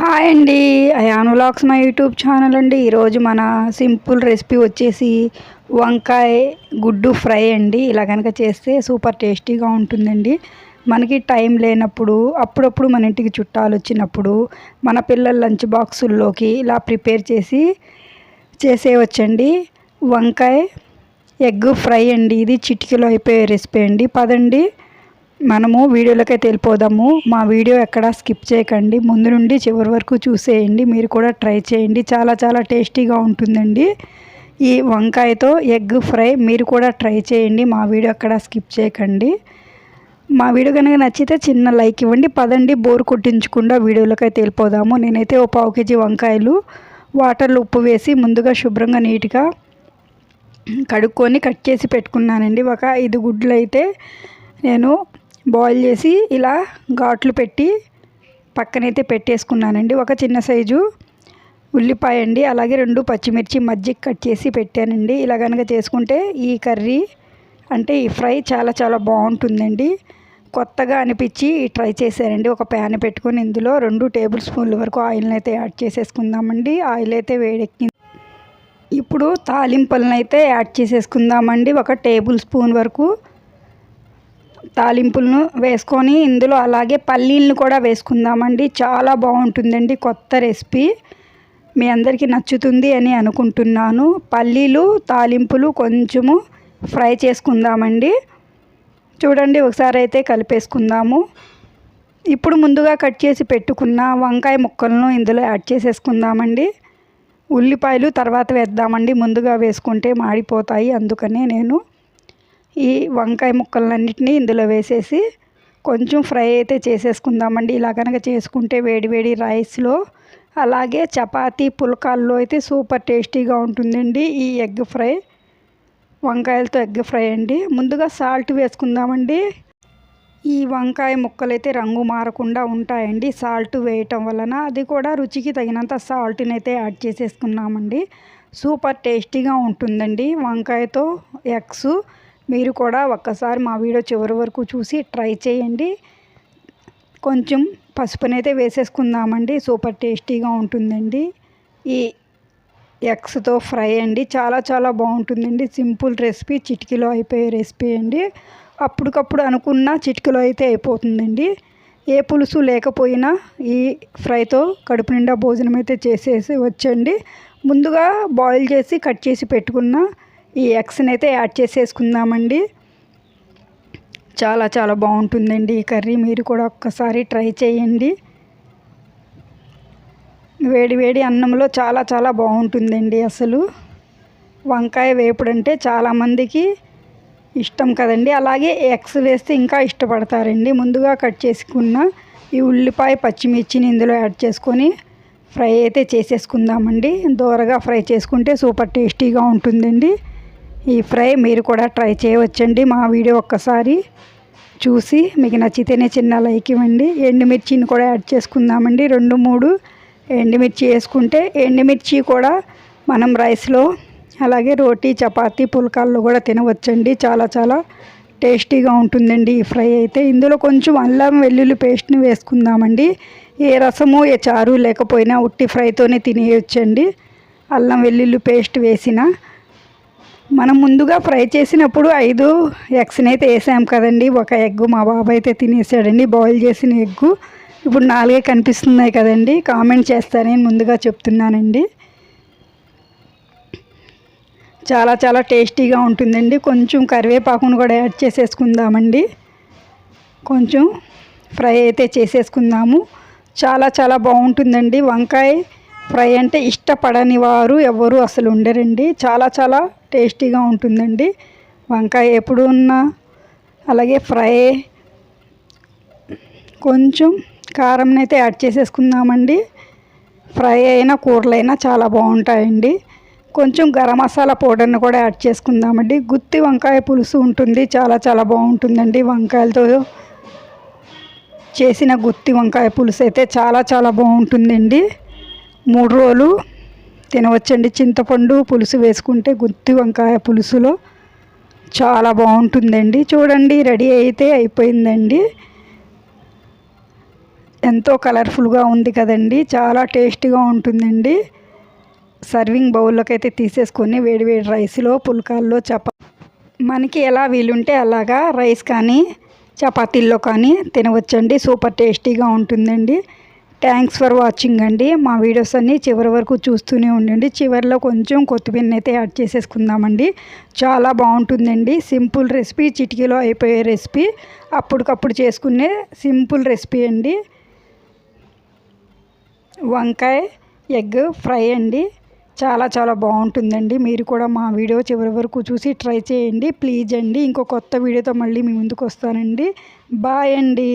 Hi అండి. Ayaan vlogs మా YouTube channel అండి. ఈరోజు మన సింపుల్ రెసిపీ వచ్చేసి వంకాయ గుడ్డు ఫ్రై అండి. ఇలా కనుక చేస్తే సూపర్ టేస్టీగా ఉంటుందండి. మనకి టైం లేనప్పుడు అప్పుడప్పుడు మన ఇంటికి చుట్టాలు వచ్చినప్పుడు మన పిల్లల లంచ్ బాక్సుల్లోకి ఇలా ప్రిపేర్ చేసి చేసేయవచ్చండి వంకాయ ఎగ్ ఫ్రై అండి. ఇది చిటికలో అయిపోయే రెసిపీ అండి. పదండి. మనము వీడియోలోకి వెళ్ళిపోదాము. మా వీడియో ఎక్కడ స్కిప్ చేయకండి. ముందు నుండి చివరి వరకు చూసేయండి. మీరు కూడా ట్రై చేయండి. చాలా చాలా టేస్టీగా ఉంటుందండి. ఈ వంకాయతో ఎగ్ ఫ్రై మీరు కూడా ట్రై చేయండి. మా వీడియో ఎక్కడా స్కిప్ చేయకండి. మా వీడియో కనుక నచ్చితే చిన్న లైక్ ఇవ్వండి. పదండి బోర్ కొట్టించకుండా వీడియోలోకి అయితే వెళ్ళిపోదాము. నేనైతే ఓ పావు కేజీ వంకాయలు వాటర్లో ఉప్పు వేసి ముందుగా శుభ్రంగా నీట్గా కడుక్కొని కట్ చేసి పెట్టుకున్నానండి. ఒక ఐదు గుడ్లు అయితే నేను బాయిల్ చేసి ఇలా ఘాట్లు పెట్టి పక్కనైతే పెట్టేసుకున్నానండి. ఒక చిన్న సైజు ఉల్లిపాయ అండి అలాగే రెండు పచ్చిమిర్చి మజ్జిగ కట్ చేసి పెట్టానండి. ఇలా కనుక చేసుకుంటే ఈ కర్రీ అంటే ఈ ఫ్రై చాలా చాలా బాగుంటుందండి. కొత్తగా అనిపించి ట్రై చేశానండి. ఒక ప్యాన్ పెట్టుకొని ఇందులో రెండు టేబుల్ స్పూన్ల వరకు ఆయిల్ని అయితే యాడ్ చేసేసుకుందామండి. ఆయిల్ అయితే వేడెక్కింది. ఇప్పుడు తాలింపులను అయితే యాడ్ చేసేసుకుందామండి. ఒక టేబుల్ స్పూన్ వరకు తాలింపులను వేసుకొని ఇందులో అలాగే పల్లీలను కూడా వేసుకుందామండి. చాలా బాగుంటుందండి కొత్త రెసిపీ. మీ అందరికీ నచ్చుతుంది అని అనుకుంటున్నాను. పల్లీలు తాలింపులు కొంచెము ఫ్రై చేసుకుందామండి. చూడండి ఒకసారి అయితే కలిపేసుకుందాము. ఇప్పుడు ముందుగా కట్ చేసి పెట్టుకున్న వంకాయ ముక్కలను ఇందులో యాడ్ చేసేసుకుందామండి. ఉల్లిపాయలు తర్వాత వేద్దామండి. ముందుగా వేసుకుంటే మాడిపోతాయి. అందుకనే నేను ఈ వంకాయ ముక్కలన్నిటినీ ఇందులో వేసేసి కొంచెం ఫ్రై అయితే చేసేసుకుందామండి. ఇలా కనుక చేసుకుంటే వేడివేడి రైస్లో అలాగే చపాతీ పుల్కాల్లో అయితే సూపర్ టేస్టీగా ఉంటుందండి ఈ ఎగ్ ఫ్రై. వంకాయలతో ఎగ్ ఫ్రై అండి. ముందుగా సాల్ట్ వేసుకుందామండి. ఈ వంకాయ ముక్కలైతే రంగు మారకుండా ఉంటాయండి సాల్ట్ వేయటం వలన. అది కూడా రుచికి తగినంత సాల్ట్ని అయితే యాడ్ చేసేసుకున్నామండి. సూపర్ టేస్టీగా ఉంటుందండి వంకాయతో ఎగ్స్. మీరు కూడా ఒక్కసారి మా వీడియో చివరి వరకు చూసి ట్రై చేయండి. కొంచెం పసుపునైతే వేసేసుకుందామండి. సూపర్ టేస్టీగా ఉంటుందండి. ఈ ఎగ్స్తో ఫ్రై అండి. చాలా చాలా బాగుంటుందండి. సింపుల్ రెసిపీ చిటికీలో అయిపోయే రెసిపీ అండి. అప్పటికప్పుడు అనుకున్న చిటికలో అయితే అయిపోతుందండి. ఏ పులుసు లేకపోయినా ఈ ఫ్రైతో కడుపు నిండా భోజనం అయితే చేసేసి వచ్చండి. ముందుగా బాయిల్ చేసి కట్ చేసి పెట్టుకున్న ఈ ఎగ్స్ని అయితే యాడ్ చేసేసుకుందామండి. చాలా చాలా బాగుంటుందండి ఈ కర్రీ. మీరు కూడా ఒక్కసారి ట్రై చేయండి. వేడి వేడి అన్నంలో చాలా చాలా బాగుంటుందండి అసలు. వంకాయ వేపుడు అంటే చాలామందికి ఇష్టం కదండి. అలాగే ఎగ్స్ వేస్తే ఇంకా ఇష్టపడతారండి. ముందుగా కట్ చేసుకున్న ఈ ఉల్లిపాయ పచ్చిమిర్చిని ఇందులో యాడ్ చేసుకొని ఫ్రై అయితే చేసేసుకుందామండి. దూరగా ఫ్రై చేసుకుంటే సూపర్ టేస్టీగా ఉంటుందండి. ఈ ఫ్రై మీరు కూడా ట్రై చేయవచ్చండి. మా వీడియో ఒక్కసారి చూసి మీకు నచ్చితేనే చిన్న లైక్ ఇవ్వండి. ఎండుమిర్చిని కూడా యాడ్ చేసుకుందామండి. రెండు మూడు ఎండుమిర్చి వేసుకుంటే ఎండుమిర్చి కూడా మనం రైస్లో అలాగే రోటీ చపాతీ పుల్కాల్లో కూడా తినవచ్చండి. చాలా చాలా టేస్టీగా ఉంటుందండి ఈ ఫ్రై అయితే. ఇందులో కొంచెం అల్లం వెల్లుల్లి పేస్ట్ని వేసుకుందామండి. ఏ రసము ఏ చారు లేకపోయినా ఉట్టి ఫ్రైతోనే తినేయొచ్చండి. అల్లం వెల్లుల్లి పేస్ట్ వేసిన మనం ముందుగా ఫ్రై చేసినప్పుడు ఐదు ఎగ్స్ని అయితే వేసాం కదండి. ఒక ఎగ్ మా బాబాయ్ అయితే తినేసాడండి. బాయిల్ చేసిన ఎగ్గు. ఇప్పుడు నాలుగే కనిపిస్తున్నాయి కదండి. కామెంట్ చేస్తానని ముందుగా చెప్తున్నానండి. చాలా చాలా టేస్టీగా ఉంటుందండి. కొంచెం కరివేపాకును కూడా యాడ్ చేసేసుకుందామండి. కొంచెం ఫ్రై అయితే చేసేసుకుందాము. చాలా చాలా బాగుంటుందండి. వంకాయ ఫ్రై అంటే ఇష్టపడని వారు ఎవరు అసలు ఉండరండి. చాలా చాలా టేస్టీగా ఉంటుందండి. వంకాయ ఎప్పుడు ఉన్నా అలాగే ఫ్రై. కొంచెం కారం అయితే యాడ్ చేసేసుకుందామండి. ఫ్రై అయినా కూరలైనా చాలా బాగుంటాయండి. కొంచెం గరం మసాలా పౌడర్ని కూడా యాడ్ చేసుకుందామండి. గుత్తి వంకాయ పులుసు ఉంటుంది చాలా చాలా బాగుంటుందండి వంకాయలతో. చేసిన గుత్తి వంకాయ పులుసు అయితే చాలా చాలా బాగుంటుందండి. మూడు రోజులు తినవచ్చండి. చింతపండు పులుసు వేసుకుంటే గుత్తి వంకాయ పులుసులో చాలా బాగుంటుందండి. చూడండి రెడీ అయితే అయిపోయిందండి. ఎంతో కలర్ఫుల్గా ఉంది కదండి. చాలా టేస్టీగా ఉంటుందండి. సర్వింగ్ బౌల్లోకి అయితే తీసేసుకొని వేడివేడి రైస్లో పుల్కాల్లో చపా మనకి ఎలా వీలుంటే అలాగా రైస్ కానీ చపాతీల్లో కానీ తినవచ్చండి. సూపర్ టేస్టీగా ఉంటుందండి. థ్యాంక్స్ ఫర్ వాచింగ్ అండి. మా వీడియోస్ అన్నీ చివరి వరకు చూస్తూనే ఉండండి. చివరిలో కొంచెం కొత్తిమీర అయితే యాడ్ చేసేసుకుందామండి. చాలా బాగుంటుందండి. సింపుల్ రెసిపీ చిటికీలో అయిపోయే రెసిపీ అప్పటికప్పుడు చేసుకునే సింపుల్ రెసిపీ అండి. వంకాయ ఎగ్ ఫ్రై అండి. చాలా చాలా బాగుంటుందండి. మీరు కూడా మా వీడియో చివరి వరకు చూసి ట్రై చేయండి. ప్లీజ్ అండి. ఇంకో కొత్త వీడియోతో మళ్ళీ మీ ముందుకు వస్తానండి. బాయ్ అండి.